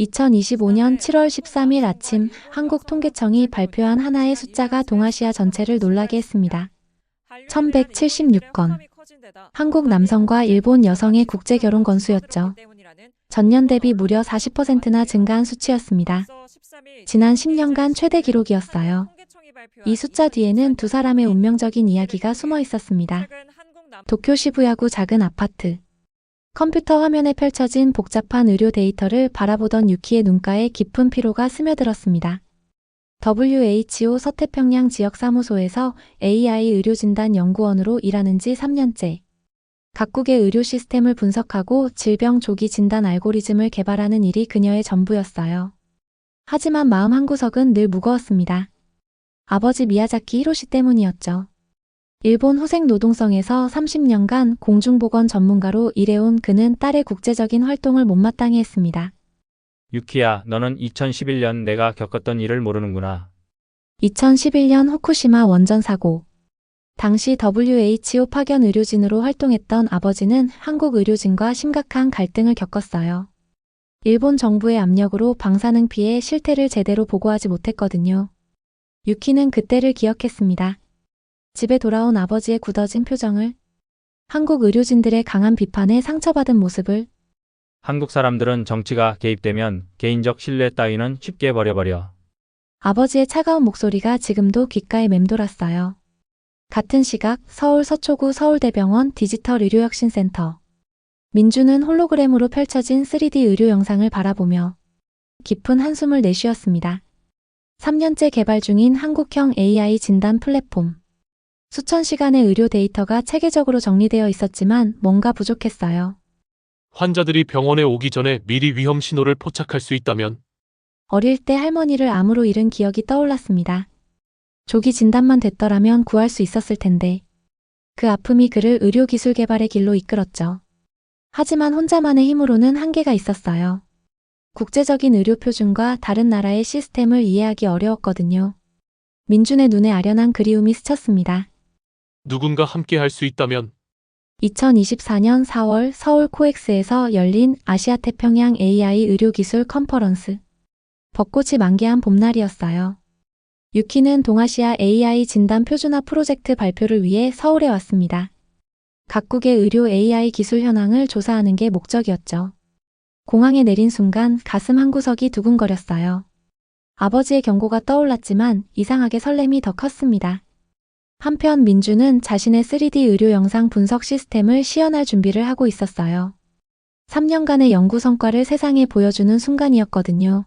2025년 7월 13일 아침 한국 통계청이 발표한 하나의 숫자가 동아시아 전체를 놀라게 했습니다. 1176건. 한국 남성과 일본 여성의 국제 결혼 건수였죠. 전년 대비 무려 40%나 증가한 수치였습니다. 지난 10년간 최대 기록이었어요. 이 숫자 뒤에는 두 사람의 운명적인 이야기가 숨어 있었습니다. 도쿄 시부야구 작은 아파트. 컴퓨터 화면에 펼쳐진 복잡한 의료 데이터를 바라보던 유키의 눈가에 깊은 피로가 스며들었습니다. WHO 서태평양 지역 사무소에서 AI 의료진단 연구원으로 일하는 지 3년째. 각국의 의료 시스템을 분석하고 질병 조기 진단 알고리즘을 개발하는 일이 그녀의 전부였어요. 하지만 마음 한구석은 늘 무거웠습니다. 아버지 미야자키 히로시 때문이었죠. 일본 후생 노동성에서 30년간 공중보건 전문가로 일해온 그는 딸의 국제적인 활동을 못마땅해 했습니다. 유키야, 너는 2011년 내가 겪었던 일을 모르는구나. 2011년 후쿠시마 원전 사고. 당시 WHO 파견 의료진으로 활동했던 아버지는 한국 의료진과 심각한 갈등을 겪었어요. 일본 정부의 압력으로 방사능 피해 실태를 제대로 보고하지 못했거든요. 유키는 그때를 기억했습니다. 집에 돌아온 아버지의 굳어진 표정을, 한국 의료진들의 강한 비판에 상처받은 모습을, 한국 사람들은 정치가 개입되면 개인적 신뢰 따위는 쉽게 버려버려. 아버지의 차가운 목소리가 지금도 귓가에 맴돌았어요. 같은 시각 서울 서초구 서울대병원 디지털 의료혁신센터. 민주는 홀로그램으로 펼쳐진 3D 의료 영상을 바라보며 깊은 한숨을 내쉬었습니다. 3년째 개발 중인 한국형 AI 진단 플랫폼. 수천 시간의 의료 데이터가 체계적으로 정리되어 있었지만 뭔가 부족했어요. 환자들이 병원에 오기 전에 미리 위험 신호를 포착할 수 있다면 어릴 때 할머니를 암으로 잃은 기억이 떠올랐습니다. 조기 진단만 됐더라면 구할 수 있었을 텐데. 그 아픔이 그를 의료기술 개발의 길로 이끌었죠. 하지만 혼자만의 힘으로는 한계가 있었어요. 국제적인 의료 표준과 다른 나라의 시스템을 이해하기 어려웠거든요. 민준의 눈에 아련한 그리움이 스쳤습니다. 누군가 함께 할 수 있다면 2024년 4월 서울 코엑스에서 열린 아시아 태평양 AI 의료기술 컨퍼런스. 벚꽃이 만개한 봄날이었어요. 유키는 동아시아 AI 진단 표준화 프로젝트 발표를 위해 서울에 왔습니다. 각국의 의료 AI 기술 현황을 조사하는 게 목적이었죠. 공항에 내린 순간 가슴 한 구석이 두근거렸어요. 아버지의 경고가 떠올랐지만 이상하게 설렘이 더 컸습니다. 한편 민주는 자신의 3D 의료 영상 분석 시스템을 시연할 준비를 하고 있었어요. 3년간의 연구 성과를 세상에 보여주는 순간이었거든요.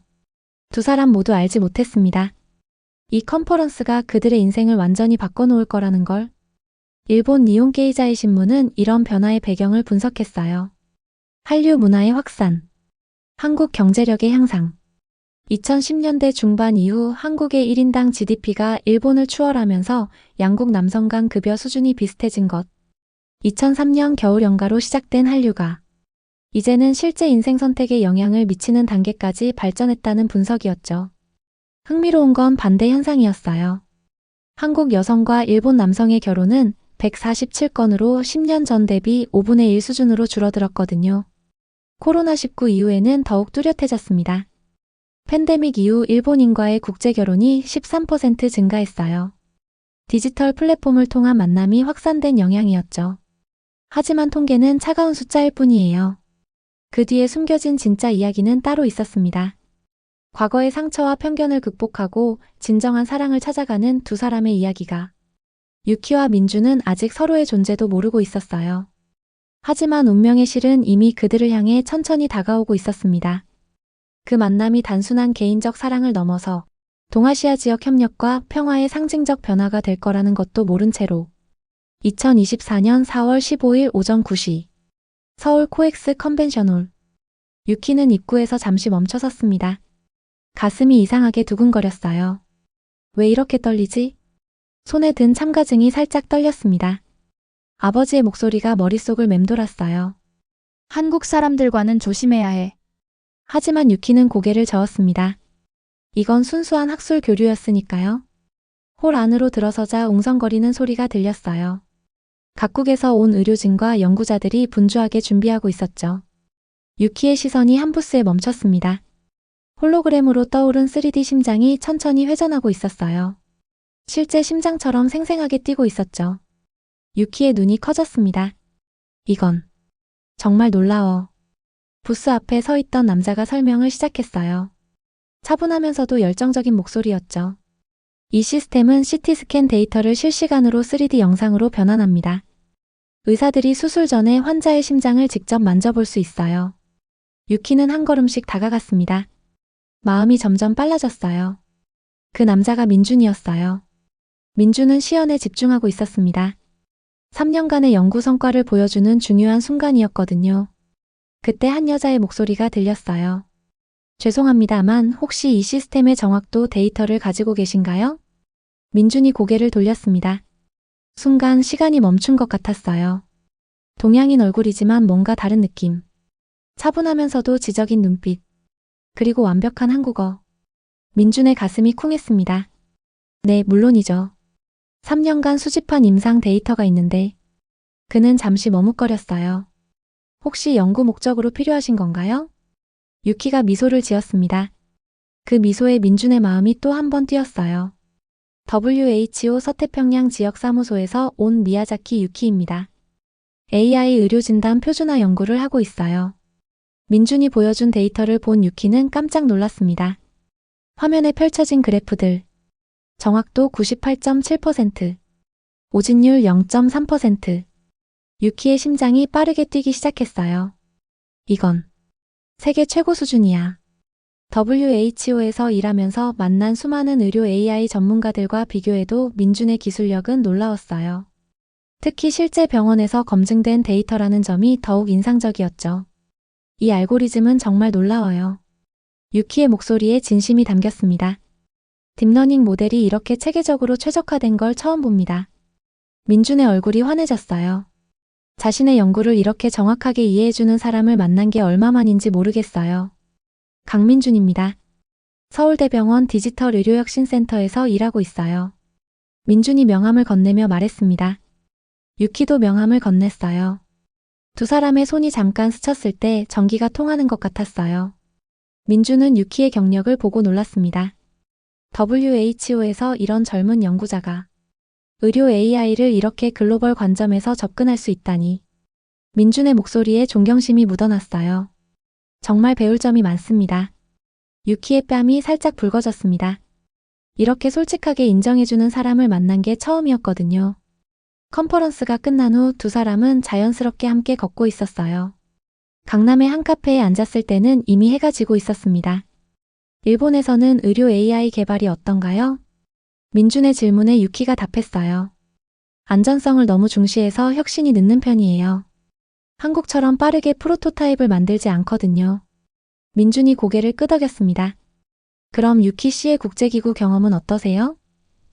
두 사람 모두 알지 못했습니다. 이 컨퍼런스가 그들의 인생을 완전히 바꿔놓을 거라는 걸. 일본 니온 게이자의 신문은 이런 변화의 배경을 분석했어요. 한류 문화의 확산. 한국 경제력의 향상. 2010년대 중반 이후 한국의 1인당 GDP가 일본을 추월하면서 양국 남성 간 급여 수준이 비슷해진 것. 2003년 겨울 연가로 시작된 한류가 이제는 실제 인생 선택에 영향을 미치는 단계까지 발전했다는 분석이었죠. 흥미로운 건 반대 현상이었어요. 한국 여성과 일본 남성의 결혼은 147건으로 10년 전 대비 5분의 1 수준으로 줄어들었거든요. 코로나19 이후에는 더욱 뚜렷해졌습니다. 팬데믹 이후 일본인과의 국제 결혼이 13% 증가했어요. 디지털 플랫폼을 통한 만남이 확산된 영향이었죠. 하지만 통계는 차가운 숫자일 뿐이에요. 그 뒤에 숨겨진 진짜 이야기는 따로 있었습니다. 과거의 상처와 편견을 극복하고 진정한 사랑을 찾아가는 두 사람의 이야기가. 유키와 민주는 아직 서로의 존재도 모르고 있었어요. 하지만 운명의 실은 이미 그들을 향해 천천히 다가오고 있었습니다. 그 만남이 단순한 개인적 사랑을 넘어서 동아시아 지역 협력과 평화의 상징적 변화가 될 거라는 것도 모른 채로 2024년 4월 15일 오전 9시 서울 코엑스 컨벤션홀 유키는 입구에서 잠시 멈춰 섰습니다. 가슴이 이상하게 두근거렸어요. 왜 이렇게 떨리지? 손에 든 참가증이 살짝 떨렸습니다. 아버지의 목소리가 머릿속을 맴돌았어요. 한국 사람들과는 조심해야 해. 하지만 유키는 고개를 저었습니다. 이건 순수한 학술 교류였으니까요. 홀 안으로 들어서자 웅성거리는 소리가 들렸어요. 각국에서 온 의료진과 연구자들이 분주하게 준비하고 있었죠. 유키의 시선이 한 부스에 멈췄습니다. 홀로그램으로 떠오른 3D 심장이 천천히 회전하고 있었어요. 실제 심장처럼 생생하게 뛰고 있었죠. 유키의 눈이 커졌습니다. 이건 정말 놀라워. 부스 앞에 서 있던 남자가 설명을 시작했어요. 차분하면서도 열정적인 목소리였죠. 이 시스템은 CT 스캔 데이터를 실시간으로 3D 영상으로 변환합니다. 의사들이 수술 전에 환자의 심장을 직접 만져볼 수 있어요. 유키는 한 걸음씩 다가갔습니다. 마음이 점점 빨라졌어요. 그 남자가 민준이었어요. 민준은 시연에 집중하고 있었습니다. 3년간의 연구 성과를 보여주는 중요한 순간이었거든요. 그때 한 여자의 목소리가 들렸어요. 죄송합니다만 혹시 이 시스템의 정확도 데이터를 가지고 계신가요? 민준이 고개를 돌렸습니다. 순간 시간이 멈춘 것 같았어요. 동양인 얼굴이지만 뭔가 다른 느낌. 차분하면서도 지적인 눈빛. 그리고 완벽한 한국어. 민준의 가슴이 쿵했습니다. 네, 물론이죠. 3년간 수집한 임상 데이터가 있는데 그는 잠시 머뭇거렸어요. 혹시 연구 목적으로 필요하신 건가요? 유키가 미소를 지었습니다. 그 미소에 민준의 마음이 또 한 번 뛰었어요. WHO 서태평양 지역 사무소에서 온 미야자키 유키입니다. AI 의료진단 표준화 연구를 하고 있어요. 민준이 보여준 데이터를 본 유키는 깜짝 놀랐습니다. 화면에 펼쳐진 그래프들. 정확도 98.7%, 오진율 0.3%. 유키의 심장이 빠르게 뛰기 시작했어요. 이건 세계 최고 수준이야. WHO에서 일하면서 만난 수많은 의료 AI 전문가들과 비교해도 민준의 기술력은 놀라웠어요. 특히 실제 병원에서 검증된 데이터라는 점이 더욱 인상적이었죠. 이 알고리즘은 정말 놀라워요. 유키의 목소리에 진심이 담겼습니다. 딥러닝 모델이 이렇게 체계적으로 최적화된 걸 처음 봅니다. 민준의 얼굴이 환해졌어요. 자신의 연구를 이렇게 정확하게 이해해주는 사람을 만난 게 얼마만인지 모르겠어요. 강민준입니다. 서울대병원 디지털 의료혁신센터에서 일하고 있어요. 민준이 명함을 건네며 말했습니다. 유키도 명함을 건넸어요. 두 사람의 손이 잠깐 스쳤을 때 전기가 통하는 것 같았어요. 민준은 유키의 경력을 보고 놀랐습니다. WHO에서 이런 젊은 연구자가 의료 AI를 이렇게 글로벌 관점에서 접근할 수 있다니. 민준의 목소리에 존경심이 묻어났어요. 정말 배울 점이 많습니다. 유키의 뺨이 살짝 붉어졌습니다. 이렇게 솔직하게 인정해주는 사람을 만난 게 처음이었거든요. 컨퍼런스가 끝난 후 두 사람은 자연스럽게 함께 걷고 있었어요. 강남의 한 카페에 앉았을 때는 이미 해가 지고 있었습니다. 일본에서는 의료 AI 개발이 어떤가요? 민준의 질문에 유키가 답했어요. 안전성을 너무 중시해서 혁신이 늦는 편이에요. 한국처럼 빠르게 프로토타입을 만들지 않거든요. 민준이 고개를 끄덕였습니다. 그럼 유키 씨의 국제기구 경험은 어떠세요?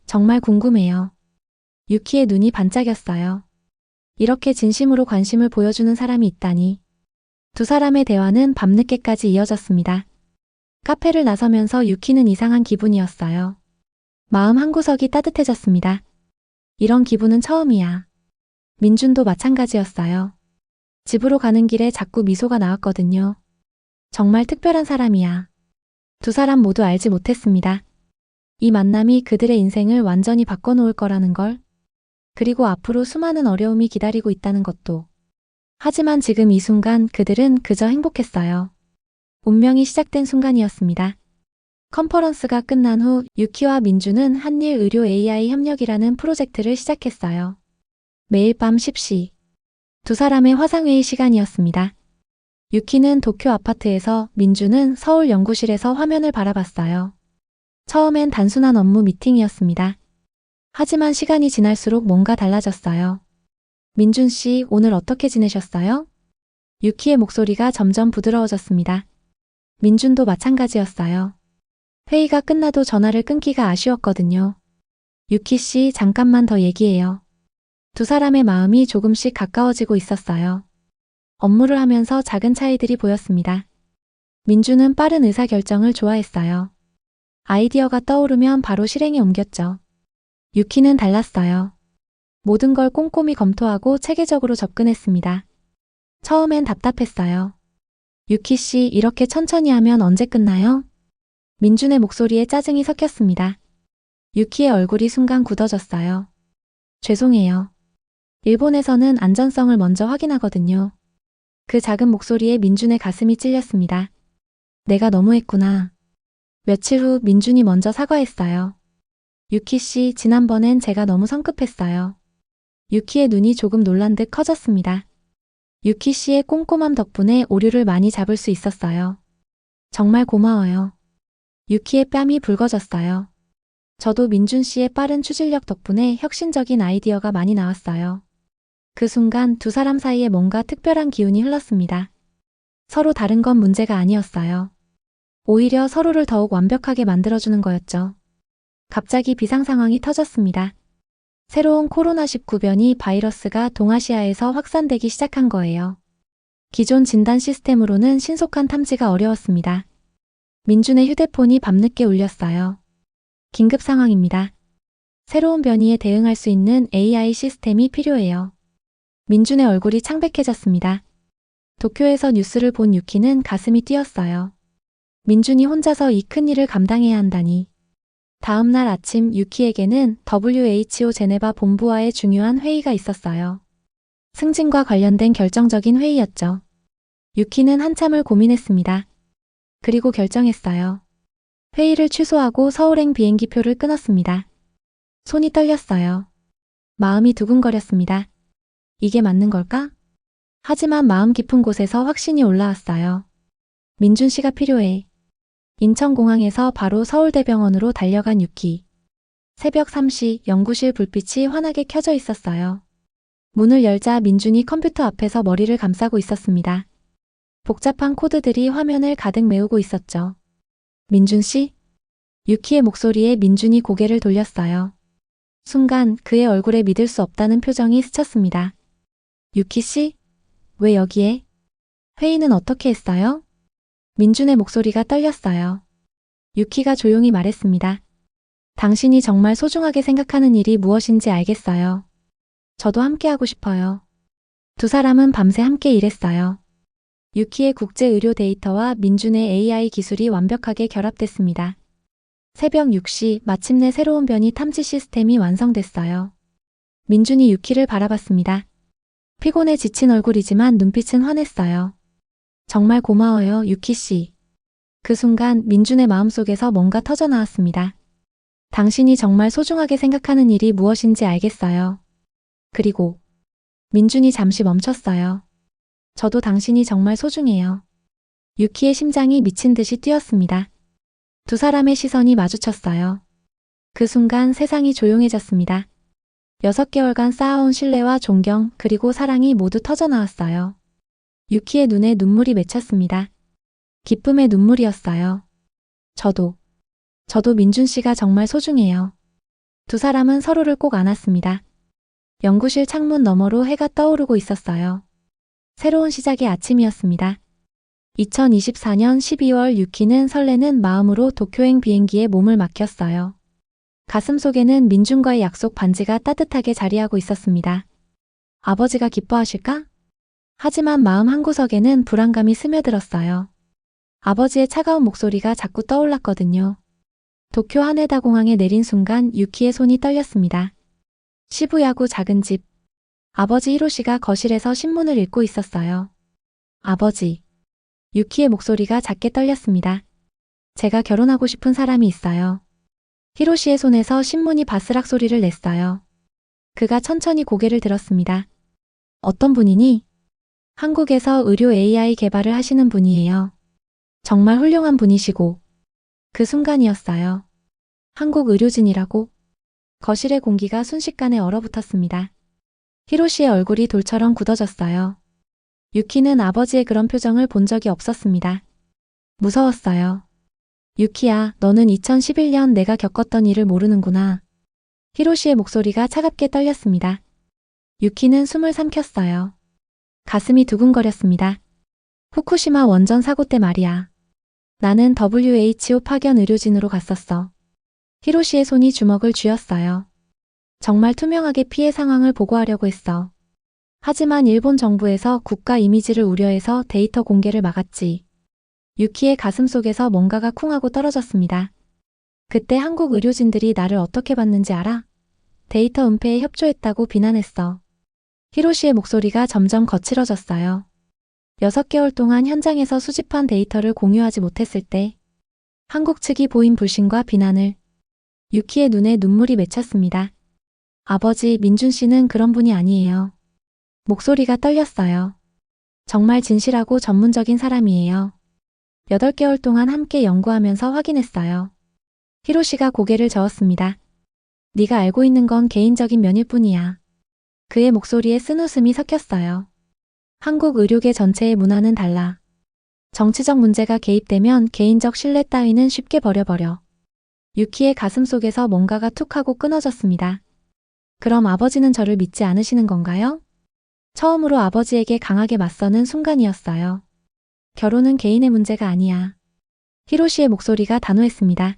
정말 궁금해요. 유키의 눈이 반짝였어요. 이렇게 진심으로 관심을 보여주는 사람이 있다니. 두 사람의 대화는 밤늦게까지 이어졌습니다. 카페를 나서면서 유키는 이상한 기분이었어요. 마음 한구석이 따뜻해졌습니다. 이런 기분은 처음이야. 민준도 마찬가지였어요. 집으로 가는 길에 자꾸 미소가 나왔거든요. 정말 특별한 사람이야. 두 사람 모두 알지 못했습니다. 이 만남이 그들의 인생을 완전히 바꿔놓을 거라는 걸. 그리고 앞으로 수많은 어려움이 기다리고 있다는 것도. 하지만 지금 이 순간 그들은 그저 행복했어요. 운명이 시작된 순간이었습니다. 컨퍼런스가 끝난 후 유키와 민주는 한일 의료 AI 협력이라는 프로젝트를 시작했어요. 매일 밤 10시. 두 사람의 화상회의 시간이었습니다. 유키는 도쿄 아파트에서 민주는 서울 연구실에서 화면을 바라봤어요. 처음엔 단순한 업무 미팅이었습니다. 하지만 시간이 지날수록 뭔가 달라졌어요. 민준 씨, 오늘 어떻게 지내셨어요? 유키의 목소리가 점점 부드러워졌습니다. 민준도 마찬가지였어요. 회의가 끝나도 전화를 끊기가 아쉬웠거든요. 유키 씨, 잠깐만 더 얘기해요. 두 사람의 마음이 조금씩 가까워지고 있었어요. 업무를 하면서 작은 차이들이 보였습니다. 민주는 빠른 의사결정을 좋아했어요. 아이디어가 떠오르면 바로 실행에 옮겼죠. 유키는 달랐어요. 모든 걸 꼼꼼히 검토하고 체계적으로 접근했습니다. 처음엔 답답했어요. 유키 씨, 이렇게 천천히 하면 언제 끝나요? 민준의 목소리에 짜증이 섞였습니다. 유키의 얼굴이 순간 굳어졌어요. 죄송해요. 일본에서는 안전성을 먼저 확인하거든요. 그 작은 목소리에 민준의 가슴이 찔렸습니다. 내가 너무했구나. 며칠 후 민준이 먼저 사과했어요. 유키 씨, 지난번엔 제가 너무 성급했어요. 유키의 눈이 조금 놀란 듯 커졌습니다. 유키 씨의 꼼꼼함 덕분에 오류를 많이 잡을 수 있었어요. 정말 고마워요. 유키의 뺨이 붉어졌어요. 저도 민준 씨의 빠른 추진력 덕분에 혁신적인 아이디어가 많이 나왔어요. 그 순간 두 사람 사이에 뭔가 특별한 기운이 흘렀습니다. 서로 다른 건 문제가 아니었어요. 오히려 서로를 더욱 완벽하게 만들어주는 거였죠. 갑자기 비상 상황이 터졌습니다. 새로운 코로나19 변이 바이러스가 동아시아에서 확산되기 시작한 거예요. 기존 진단 시스템으로는 신속한 탐지가 어려웠습니다. 민준의 휴대폰이 밤늦게 울렸어요. 긴급 상황입니다. 새로운 변이에 대응할 수 있는 AI 시스템이 필요해요. 민준의 얼굴이 창백해졌습니다. 도쿄에서 뉴스를 본 유키는 가슴이 뛰었어요. 민준이 혼자서 이 큰 일을 감당해야 한다니. 다음 날 아침 유키에게는 WHO 제네바 본부와의 중요한 회의가 있었어요. 승진과 관련된 결정적인 회의였죠. 유키는 한참을 고민했습니다. 그리고 결정했어요. 회의를 취소하고 서울행 비행기표를 끊었습니다. 손이 떨렸어요. 마음이 두근거렸습니다. 이게 맞는 걸까? 하지만 마음 깊은 곳에서 확신이 올라왔어요. 민준 씨가 필요해. 인천공항에서 바로 서울대병원으로 달려간 유키. 새벽 3시 연구실 불빛이 환하게 켜져 있었어요. 문을 열자 민준이 컴퓨터 앞에서 머리를 감싸고 있었습니다. 복잡한 코드들이 화면을 가득 메우고 있었죠. 민준 씨? 유키의 목소리에 민준이 고개를 돌렸어요. 순간 그의 얼굴에 믿을 수 없다는 표정이 스쳤습니다. 유키 씨? 왜 여기에? 회의는 어떻게 했어요? 민준의 목소리가 떨렸어요. 유키가 조용히 말했습니다. 당신이 정말 소중하게 생각하는 일이 무엇인지 알겠어요. 저도 함께 하고 싶어요. 두 사람은 밤새 함께 일했어요. 유키의 국제 의료 데이터와 민준의 AI 기술이 완벽하게 결합됐습니다. 새벽 6시 마침내 새로운 변이 탐지 시스템이 완성됐어요. 민준이 유키를 바라봤습니다. 피곤해 지친 얼굴이지만 눈빛은 환했어요. 정말 고마워요, 유키 씨. 그 순간 민준의 마음속에서 뭔가 터져 나왔습니다. 당신이 정말 소중하게 생각하는 일이 무엇인지 알겠어요. 그리고 민준이 잠시 멈췄어요. 저도 당신이 정말 소중해요. 유키의 심장이 미친 듯이 뛰었습니다. 두 사람의 시선이 마주쳤어요. 그 순간 세상이 조용해졌습니다. 여섯 개월간 쌓아온 신뢰와 존경 그리고 사랑이 모두 터져 나왔어요. 유키의 눈에 눈물이 맺혔습니다. 기쁨의 눈물이었어요. 저도, 저도 민준 씨가 정말 소중해요. 두 사람은 서로를 꼭 안았습니다. 연구실 창문 너머로 해가 떠오르고 있었어요. 새로운 시작의 아침이었습니다. 2024년 12월 유키는 설레는 마음으로 도쿄행 비행기에 몸을 맡겼어요. 가슴 속에는 민준과의 약속 반지가 따뜻하게 자리하고 있었습니다. 아버지가 기뻐하실까? 하지만 마음 한구석에는 불안감이 스며들었어요. 아버지의 차가운 목소리가 자꾸 떠올랐거든요. 도쿄 하네다 공항에 내린 순간 유키의 손이 떨렸습니다. 시부야구 작은 집. 아버지 히로시가 거실에서 신문을 읽고 있었어요. 아버지. 유키의 목소리가 작게 떨렸습니다. 제가 결혼하고 싶은 사람이 있어요. 히로시의 손에서 신문이 바스락 소리를 냈어요. 그가 천천히 고개를 들었습니다. 어떤 분이니? 한국에서 의료 AI 개발을 하시는 분이에요. 정말 훌륭한 분이시고. 그 순간이었어요. 한국 의료진이라고? 거실의 공기가 순식간에 얼어붙었습니다. 히로시의 얼굴이 돌처럼 굳어졌어요. 유키는 아버지의 그런 표정을 본 적이 없었습니다. 무서웠어요. 유키야, 너는 2011년 내가 겪었던 일을 모르는구나. 히로시의 목소리가 차갑게 떨렸습니다. 유키는 숨을 삼켰어요. 가슴이 두근거렸습니다. 후쿠시마 원전 사고 때 말이야. 나는 WHO 파견 의료진으로 갔었어. 히로시의 손이 주먹을 쥐었어요. 정말 투명하게 피해 상황을 보고하려고 했어. 하지만 일본 정부에서 국가 이미지를 우려해서 데이터 공개를 막았지. 유키의 가슴 속에서 뭔가가 쿵하고 떨어졌습니다. 그때 한국 의료진들이 나를 어떻게 봤는지 알아? 데이터 은폐에 협조했다고 비난했어. 히로시의 목소리가 점점 거칠어졌어요. 6개월 동안 현장에서 수집한 데이터를 공유하지 못했을 때 한국 측이 보인 불신과 비난을 유키의 눈에 눈물이 맺혔습니다. 아버지 민준 씨는 그런 분이 아니에요. 목소리가 떨렸어요. 정말 진실하고 전문적인 사람이에요. 8개월 동안 함께 연구하면서 확인했어요. 히로시가 고개를 저었습니다. 네가 알고 있는 건 개인적인 면일 뿐이야. 그의 목소리에 쓴웃음이 섞였어요. 한국 의료계 전체의 문화는 달라. 정치적 문제가 개입되면 개인적 신뢰 따위는 쉽게 버려버려. 유키의 가슴 속에서 뭔가가 툭 하고 끊어졌습니다. 그럼 아버지는 저를 믿지 않으시는 건가요? 처음으로 아버지에게 강하게 맞서는 순간이었어요. 결혼은 개인의 문제가 아니야. 히로시의 목소리가 단호했습니다.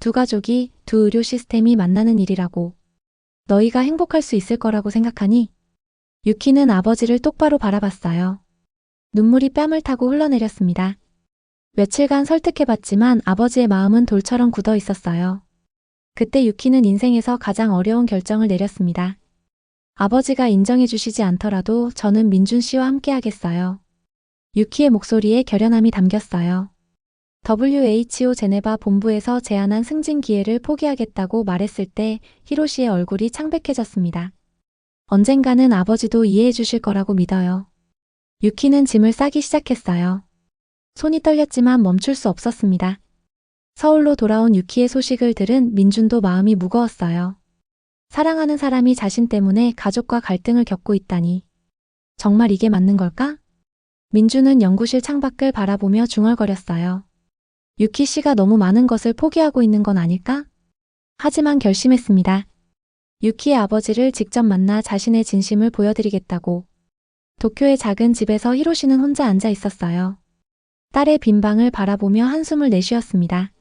두 가족이, 두 의료 시스템이 만나는 일이라고. 너희가 행복할 수 있을 거라고 생각하니? 유키는 아버지를 똑바로 바라봤어요. 눈물이 뺨을 타고 흘러내렸습니다. 며칠간 설득해봤지만 아버지의 마음은 돌처럼 굳어 있었어요. 그때 유키는 인생에서 가장 어려운 결정을 내렸습니다. 아버지가 인정해 주시지 않더라도 저는 민준 씨와 함께 하겠어요. 유키의 목소리에 결연함이 담겼어요. WHO 제네바 본부에서 제안한 승진 기회를 포기하겠다고 말했을 때 히로시의 얼굴이 창백해졌습니다. 언젠가는 아버지도 이해해 주실 거라고 믿어요. 유키는 짐을 싸기 시작했어요. 손이 떨렸지만 멈출 수 없었습니다. 서울로 돌아온 유키의 소식을 들은 민준도 마음이 무거웠어요. 사랑하는 사람이 자신 때문에 가족과 갈등을 겪고 있다니. 정말 이게 맞는 걸까? 민준은 연구실 창밖을 바라보며 중얼거렸어요. 유키 씨가 너무 많은 것을 포기하고 있는 건 아닐까? 하지만 결심했습니다. 유키의 아버지를 직접 만나 자신의 진심을 보여드리겠다고. 도쿄의 작은 집에서 히로시는 혼자 앉아 있었어요. 딸의 빈 방을 바라보며 한숨을 내쉬었습니다.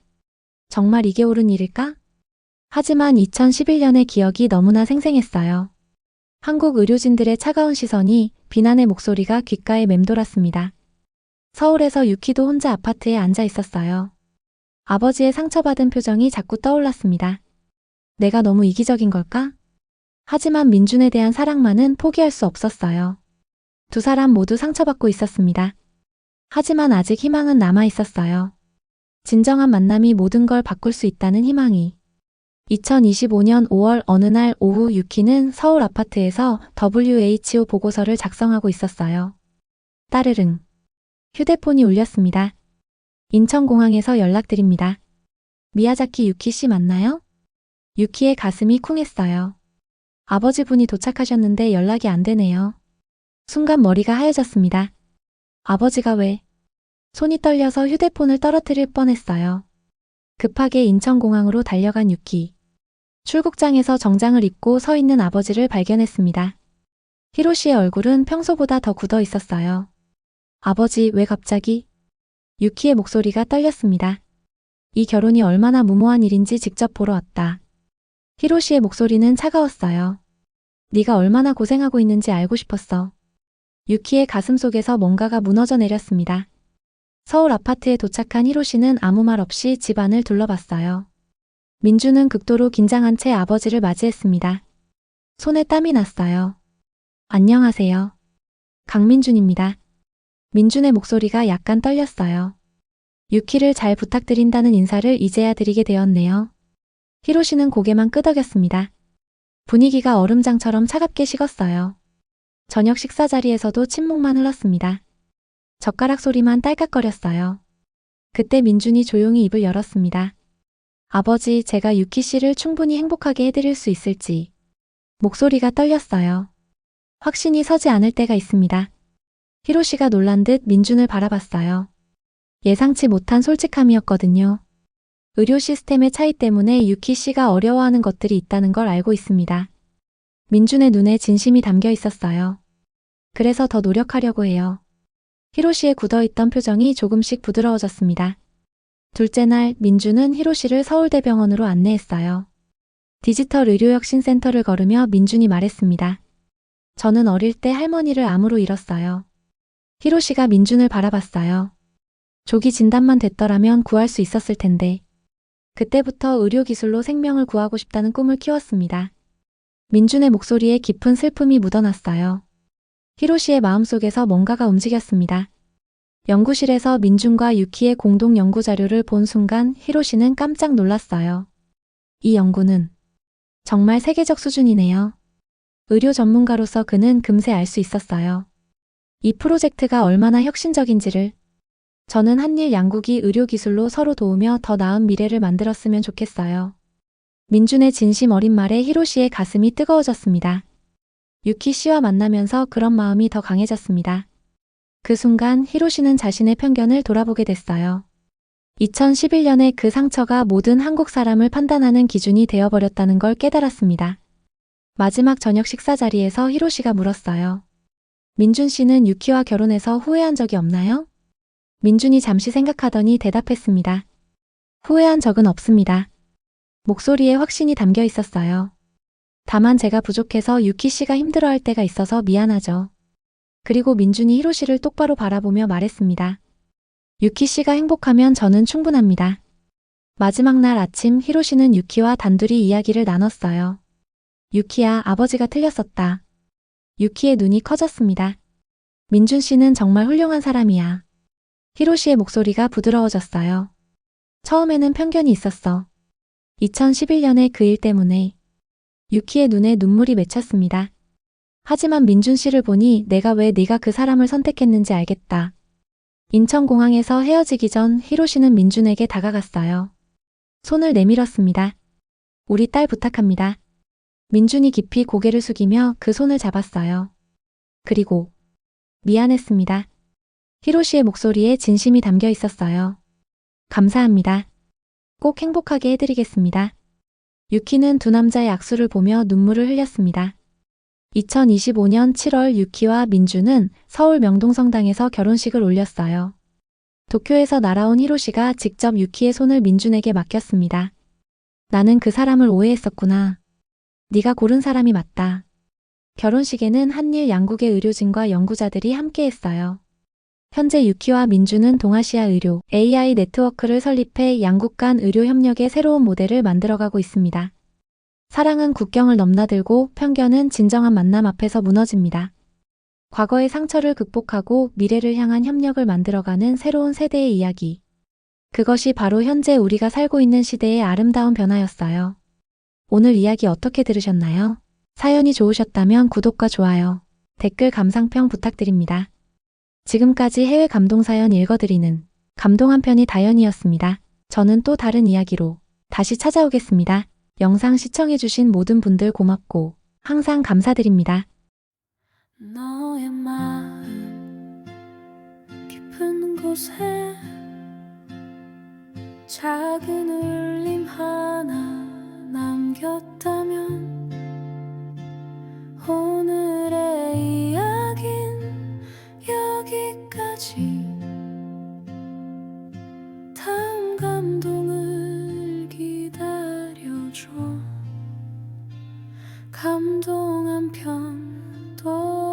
정말 이게 옳은 일일까? 하지만 2011년의 기억이 너무나 생생했어요. 한국 의료진들의 차가운 시선이 비난의 목소리가 귓가에 맴돌았습니다. 서울에서 유키도 혼자 아파트에 앉아 있었어요. 아버지의 상처받은 표정이 자꾸 떠올랐습니다. 내가 너무 이기적인 걸까? 하지만 민준에 대한 사랑만은 포기할 수 없었어요. 두 사람 모두 상처받고 있었습니다. 하지만 아직 희망은 남아 있었어요. 진정한 만남이 모든 걸 바꿀 수 있다는 희망이. 2025년 5월 어느 날 오후 유키는 서울 아파트에서 WHO 보고서를 작성하고 있었어요. 따르릉. 휴대폰이 울렸습니다. 인천공항에서 연락드립니다. 미야자키 유키 씨 맞나요? 유키의 가슴이 쿵했어요. 아버지분이 도착하셨는데 연락이 안 되네요. 순간 머리가 하얘졌습니다. 아버지가 왜? 손이 떨려서 휴대폰을 떨어뜨릴 뻔했어요. 급하게 인천공항으로 달려간 유키. 출국장에서 정장을 입고 서 있는 아버지를 발견했습니다. 히로시의 얼굴은 평소보다 더 굳어 있었어요. 아버지, 왜 갑자기? 유키의 목소리가 떨렸습니다. 이 결혼이 얼마나 무모한 일인지 직접 보러 왔다. 히로시의 목소리는 차가웠어요. 네가 얼마나 고생하고 있는지 알고 싶었어. 유키의 가슴 속에서 뭔가가 무너져 내렸습니다. 서울 아파트에 도착한 히로시는 아무 말 없이 집안을 둘러봤어요. 민주는 극도로 긴장한 채 아버지를 맞이했습니다. 손에 땀이 났어요. 안녕하세요. 강민준입니다. 민준의 목소리가 약간 떨렸어요. 유키를 잘 부탁드린다는 인사를 이제야 드리게 되었네요. 히로시는 고개만 끄덕였습니다. 분위기가 얼음장처럼 차갑게 식었어요. 저녁 식사 자리에서도 침묵만 흘렀습니다. 젓가락 소리만 딸깍거렸어요. 그때 민준이 조용히 입을 열었습니다. 아버지, 제가 유키 씨를 충분히 행복하게 해드릴 수 있을지. 목소리가 떨렸어요. 확신이 서지 않을 때가 있습니다. 히로시가 놀란 듯 민준을 바라봤어요. 예상치 못한 솔직함이었거든요. 의료 시스템의 차이 때문에 유키 씨가 어려워하는 것들이 있다는 걸 알고 있습니다. 민준의 눈에 진심이 담겨 있었어요. 그래서 더 노력하려고 해요. 히로시의 굳어있던 표정이 조금씩 부드러워졌습니다. 둘째 날 민준은 히로시를 서울대병원으로 안내했어요. 디지털 의료혁신센터를 걸으며 민준이 말했습니다. 저는 어릴 때 할머니를 암으로 잃었어요. 히로시가 민준을 바라봤어요. 조기 진단만 됐더라면 구할 수 있었을 텐데. 그때부터 의료기술로 생명을 구하고 싶다는 꿈을 키웠습니다. 민준의 목소리에 깊은 슬픔이 묻어났어요. 히로시의 마음속에서 뭔가가 움직였습니다. 연구실에서 민준과 유키의 공동 연구 자료를 본 순간 히로시는 깜짝 놀랐어요. 이 연구는 정말 세계적 수준이네요. 의료 전문가로서 그는 금세 알 수 있었어요. 이 프로젝트가 얼마나 혁신적인지를 저는 한일 양국이 의료기술로 서로 도우며 더 나은 미래를 만들었으면 좋겠어요. 민준의 진심 어린 말에 히로시의 가슴이 뜨거워졌습니다. 유키 씨와 만나면서 그런 마음이 더 강해졌습니다. 그 순간 히로시는 자신의 편견을 돌아보게 됐어요. 2011년에 그 상처가 모든 한국 사람을 판단하는 기준이 되어버렸다는 걸 깨달았습니다. 마지막 저녁 식사 자리에서 히로시가 물었어요. 민준 씨는 유키와 결혼해서 후회한 적이 없나요? 민준이 잠시 생각하더니 대답했습니다. 후회한 적은 없습니다. 목소리에 확신이 담겨 있었어요. 다만 제가 부족해서 유키 씨가 힘들어할 때가 있어서 미안하죠. 그리고 민준이 히로시를 똑바로 바라보며 말했습니다. 유키 씨가 행복하면 저는 충분합니다. 마지막 날 아침 히로시는 유키와 단둘이 이야기를 나눴어요. 유키야, 아버지가 틀렸었다. 유키의 눈이 커졌습니다. 민준 씨는 정말 훌륭한 사람이야. 히로시의 목소리가 부드러워졌어요. 처음에는 편견이 있었어. 2011년에 그일 때문에 유키의 눈에 눈물이 맺혔습니다. 하지만 민준 씨를 보니 내가 왜 네가 그 사람을 선택했는지 알겠다. 인천공항에서 헤어지기 전 히로시는 민준에게 다가갔어요. 손을 내밀었습니다. 우리 딸 부탁합니다. 민준이 깊이 고개를 숙이며 그 손을 잡았어요. 그리고 미안했습니다. 히로시의 목소리에 진심이 담겨 있었어요. 감사합니다. 꼭 행복하게 해드리겠습니다. 유키는 두 남자의 악수를 보며 눈물을 흘렸습니다. 2025년 7월 유키와 민주는 서울 명동성당에서 결혼식을 올렸어요. 도쿄에서 날아온 히로시가 직접 유키의 손을 민준에게 맡겼습니다. 나는 그 사람을 오해했었구나. 네가 고른 사람이 맞다. 결혼식에는 한일 양국의 의료진과 연구자들이 함께했어요. 현재 유키와 민주는 동아시아 의료 AI 네트워크를 설립해 양국 간 의료 협력의 새로운 모델을 만들어가고 있습니다. 사랑은 국경을 넘나들고 편견은 진정한 만남 앞에서 무너집니다. 과거의 상처를 극복하고 미래를 향한 협력을 만들어가는 새로운 세대의 이야기. 그것이 바로 현재 우리가 살고 있는 시대의 아름다운 변화였어요. 오늘 이야기 어떻게 들으셨나요? 사연이 좋으셨다면 구독과 좋아요, 댓글 감상평 부탁드립니다. 지금까지 해외 감동 사연 읽어드리는 감동 한 편이 다연이었습니다. 저는 또 다른 이야기로 다시 찾아오겠습니다. 영상 시청해주신 모든 분들 고맙고 항상 감사드립니다. 너의 마음 깊은 곳에 작은 울림 하나 남겼다면 오늘의 지, 다음 감동을 기다려줘. 감동 한 편도